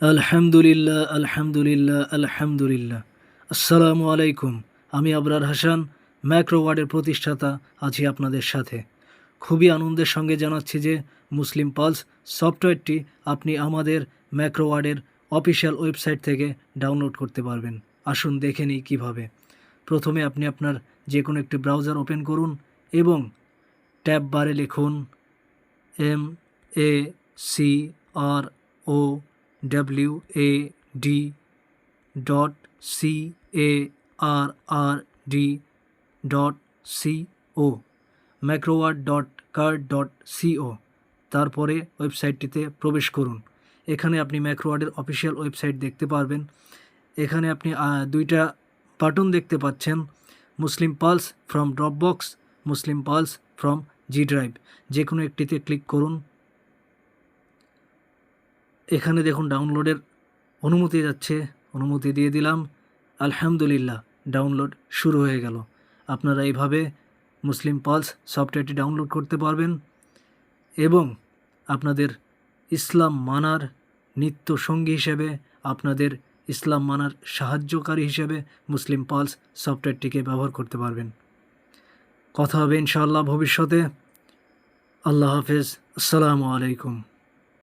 আলহামদুলিল্লাহ আলহামদুলিল্লাহ আলহামদুলিল্লাহ। আসসালামু আলাইকুম। আমি আবরার হাসান, ম্যাক্রো ওয়ার্ডের প্রতিষ্ঠাতা, আছি আপনাদের সাথে। খুবই আনন্দের সঙ্গে জানাচ্ছি যে মুসলিম পালস সফটওয়্যারটি আপনি আমাদের ম্যাক্রো ওয়ার্ডের অফিসিয়াল ওয়েবসাইট থেকে ডাউনলোড করতে পারবেন। আসুন দেখে নিই কীভাবে। প্রথমে আপনি আপনার যে কোনো একটি ব্রাউজার ওপেন করুন এবং ট্যাব বারে লিখুন, M A C R O W A D dot C A R R D dot C O macroward dot card dot co তারপরে ওয়েবসাইটটিতে প্রবেশ করুন। এখানে আপনি ম্যাক্রোওয়ার্ডের অফিসিয়াল ওয়েবসাইট দেখতে পারবেন। এখানে আপনি দুইটা বাটন দেখতে পাচ্ছেন। মুসলিম pulse from Dropbox Muslim pulse from G drive যে কোনো একটিতে ক্লিক করুন। এখানে দেখুন ডাউনলোডের অনুমতি যাচ্ছে, অনুমতি দিয়ে দিলাম, আলহামদুলিল্লাহ ডাউনলোড শুরু হয়ে গেল। আপনারা এইভাবে মুসলিম পালস সফটওয়্যারটি ডাউনলোড করতে পারবেন এবং আপনাদের ইসলাম মানার নিত্য সঙ্গী হিসেবে, আপনাদের ইসলাম মানার সাহায্যকারী হিসেবে মুসলিম পালস সফটওয়্যারটিকে ব্যবহার করতে পারবেন। কথা হবে ইনশাআল্লাহ ভবিষ্যতে। আল্লাহ হাফেজ। আসসালামু আলাইকুম।